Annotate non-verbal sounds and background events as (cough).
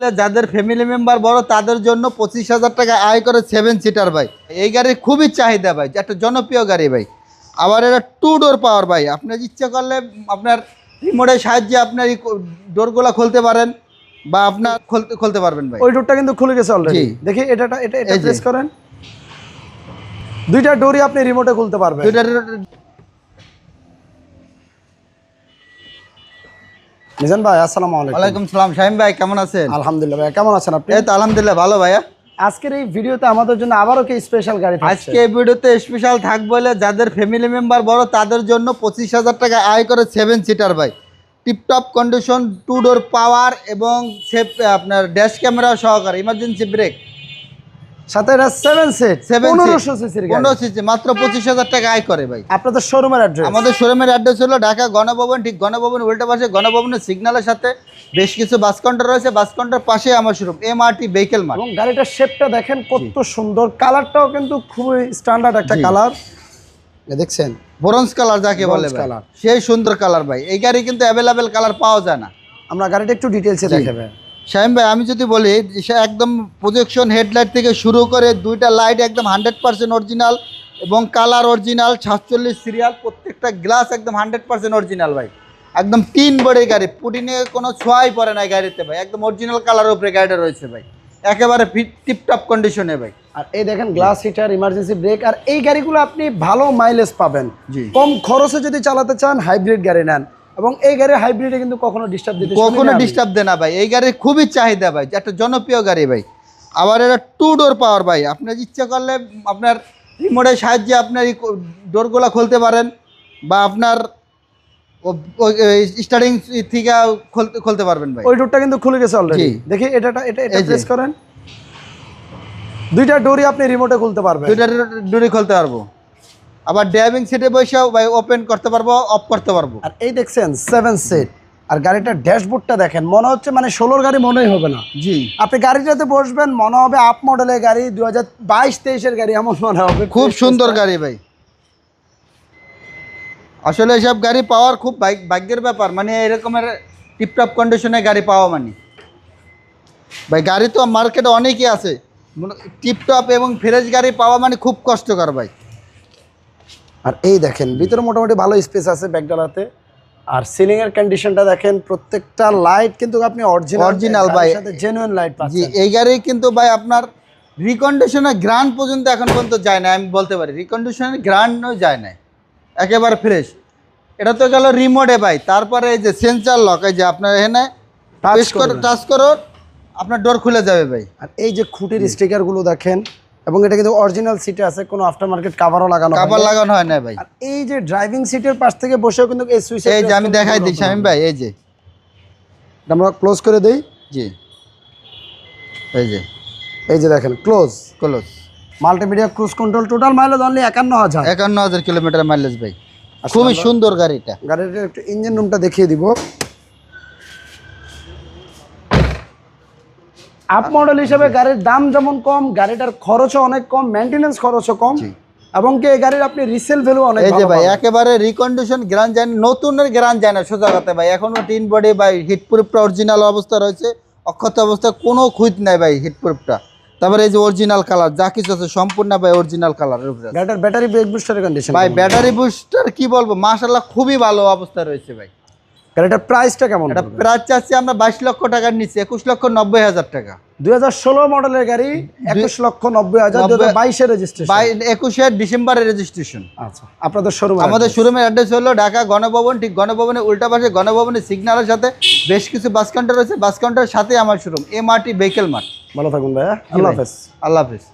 যাদের family member বড় তাদের জন্য পঁচিশ হাজার টাকা আয় করে সেভেন সিটার ভাই। এই গাড়ির খুবই চাহিদা ভাই একটা জনপ্রিয় গাড়ি ভাই। আবার এটা টু ডোর পাওয়ার ভাই আপনার ইচ্ছে করলে আপনার রিমোটের সাহায্যে আপনার এই ডোরগুলো খুলতে পারেন বা আপনার খুলতে খুলতে পারবেন ভাই। ওই ডোরটা কিন্তু খুলে গেছে অলরেডি দেখি এটা এটা এটা প্রেস করেন। দুইটা ডোরই আপনি রিমোটে খুলতে পারবেন। দুইটার মিজান ভাই আসসালামু আলাইকুম। ওয়ালাইকুম সালাম। শাহিম ভাই কেমন আছেন? আলহামদুলিল্লাহ ভাই কেমন আছেন আপনি? এই তো আলহামদুলিল্লাহ ভালো ভাইয়া। আজকের এই ভিডিওতে আমাদের জন্য আবারও কি স্পেশাল গাড়ি আজকে এই ভিডিওতে স্পেশাল থাকবে বলে যাদের ফ্যামিলি মেম্বার বড় তাদের জন্য পঁচিশ হাজার টাকা আয় করে সেভেন সিটার ভাই। Tiptop condition two door power এবং সেফ আপনার ড্যাশ ক্যামেরা সহকারে ইমার্জেন্সি ব্রেক মাত্র পঁচিশ হাজার টাকা আয় করে ভাই। আপনাদের শোরুমের অ্যাড্রেস আমাদের শোরুমের অ্যাড্রেস হলো ঢাকা গণভবন ঠিক গণভবন উল্টা পাশে গণভবনের সিগন্যালের সাথে। বেশ কিছু বাস কাউন্টার রয়েছে বাস কাউন্টার পাশে আমার showroom M R T vehicle mart এবং গাড়িটার শেপটা দেখেন কত সুন্দর কালারটাও কিন্তু খুবই স্ট্যান্ডার্ড একটা কালার দেখছেন ব্রোঞ্জ কালার যাকে বলে সেই সুন্দর কালার ভাই। এই গাড়ি কিন্তু অ্যাভেলেবেল কালার পাওয়া যায় না। আমরা গাড়িটা একটু ডিটেলসে জি। শাহিম ভাই আমি যদি বলি সে একদম প্রজেকশন হেডলাইট থেকে শুরু করে দুইটা লাইট একদম হান্ড্রেড পার্সেন্ট অরিজিনাল এবং কালার অরিজিনাল সাতচল্লিশ সিরিয়াল প্রত্যেকটা গ্লাস একদম হান্ড্রেড পার্সেন্ট অরিজিনাল ভাই। একদম তিন বডির গাড়ি পুটিনে কোনো ছোঁয়াই পড়ে না গাড়িতে ভাই। একদম অরিজিনাল কালারের উপরে গাড়িটা রয়েছে ভাই। একেবারে টিপটপ কন্ডিশনে ভাই। আর এই দেখেন গ্লাস হিটার ইমার্জেন্সি ব্রেক আর এই গাড়িগুলো আপনি ভালো মাইলেজ পাবেন। কম খরচে যদি চালাতে চান হাইব্রিড গাড়ি নেন। এবং এই গাড়ি হাইব্রিডে কিন্তু কখনো ডিস্টার্ব দিতে কখনো ডিস্টার্ব দেয় না ভাই। এই গাড়ির খুবই চাহিদা ভাই একটা জনপ্রিয় গাড়ি ভাই। আবার এটা টু ডোর পাওয়ার ভাই। আপনার ইচ্ছে করলে আপনার রিমোটের সাহায্যে আপনার এই ডোরগুলো খুলতে পারেন বা আপনার স্টার্টিং থেকে খুলতে খুলতে পারবেন ভাই। ওই ডোরটা কিন্তু খুলে গেছে অলরেডি দেখি এটা এটা এটা প্রেস করেন। দুইটা ডোরই আপনি রিমোটে খুলতে পারবেন। দুইটা ডোরই খুলতে পারব। আবার ড্রাইভিং সিটে বসেও ভাই ওপেন করতে পারব অফ করতে পারব। আর এই দেখছেন সেভেন সিট আর গাড়িটার ড্যাশবোর্ডটা দেখেন মনে হচ্ছে মানে ষোলোর গাড়ি মনেই হবে না। জি। আপনি গাড়িটাতে বসবেন মনে হবে আপ মডেলের গাড়ি দু হাজার বাইশ তেইশের গাড়ি এমন মনে হবে। খুব (laughs) সুন্দর গাড়ি ভাই। আসলে এসব গাড়ি পাওয়ার খুব ভাগ- ভাগ্যের ব্যাপার মানে এরকমের টিপটপ কন্ডিশনে গাড়ি পাওয়া মানে। ভাই গাড়ি তো মার্কেটে অনেকই আছে। টিপটপ এবং ফ্রেশ গাড়ি পাওয়া মানে খুব কষ্টকর ভাই। আর এই দেখেন ভিতরে মোটামুটি ভালো স্পেস আছে ব্যাগডালাতে। আর সিলিং এর কন্ডিশনটা দেখেন প্রত্যেকটা লাইট কিন্তু আপনি অরিজিনাল Original ভাই। জেনুইন লাইট জি পাচ্ছেন। এই গাড়ি কিন্তু ভাই আপনার রিকন্ডিশনের গ্রান্ড পর্যন্ত এখন পর্যন্ত যায় না আমি বলতে পারি। রিকন্ডিশনের গ্রান্ডও যায় না একেবারে ফ্রেশ এটা তো গেল রিমোটে ভাই। তারপরে এই যে সেন্সার লক এই যে আপনার এখানে প্রেস করে। টাচ করো আপনার ডোর খুলে যাবে ভাই। আর এই যে খুঁটির স্টিকারগুলো দেখেন এবং এটা কিন্তু অরিজিনাল সিটে আছে কোনো আফটার মার্কেট কাভারও লাগানো। কাবার লাগানো হয় না ভাই। আর এই যে ড্রাইভিং সিটের পাশ থেকে বসেও কিন্তু এই সুইচ এই যে আমি দেখাই দিই শামিম ভাই এই যে। আমরা ক্লোজ করে দেই। জি। এই যে। এই যে দেখেন close close multimedia cruise control total mileage only একান্ন হাজার। একান্ন হাজার কিলোমিটার মাইলেজ ভাই। খুবই সুন্দর গাড়িটা। গাড়িটার একটু ইঞ্জিন রুমটা দেখিয়ে দিব। আপ মডেল হিসেবে গাড়ির দাম যেমন কম গাড়িটার খরচও অনেক কম মেনটেনেন্স খরচও কম এবং কি এই গাড়ির আপনি রিসেল ভ্যালু অনেক এই যে ভাই একেবারে রিকন্ডিশন গ্রান যায় নতুনের গ্রান যায় না সোজা কথা ভাই এখনও টিন বডি ভাই হিটপ্রুফটা অরিজিনাল অবস্থা রয়েছে অক্ষত অবস্থা কোনো খুঁত নাই ভাই হিটপ্রুফটা তারপরে এই যে অরিজিনাল কালার যা কিছু আছে সম্পূর্ণ ভাই অরিজিনাল আছে। ব্যাটারি ব্রেক বুস্টারের কন্ডিশন ভাই ব্যাটারি বুস্টার কি বলব মাশাল্লাহ খুবই ভালো অবস্থা রয়েছে ভাই। গাড়িটার প্রাইসটা কেমন এটা প্রাইস চাচ্ছি আমরা বাইশ লক্ষ টাকার নিচে একুশ লক্ষ নব্বই হাজার টাকা। দুই হাজার ষোলো মডেলের গাড়ি একুশ লক্ষ নব্বই হাজার দুই হাজার বাইশের রেজিস্ট্রেশন বাই একুশে ডিসেম্বরের রেজিস্ট্রেশন আচ্ছা আপনাদের শোরুম আমাদের শোরুমের অ্যাড্রেস হলো ঢাকা গণভবন ঠিক গণভবনের উল্টা পাশে গণভবনের সিগন্যালের সাথে বেশ কিছু বাস কাউন্টার রয়েছে। বাস কাউন্টারের সাথে আমার showroom M R T vehicle mart ভালো থাকুন ভাইয়া। আল্লাহ হাফেজ। আল্লাহ হাফিজ।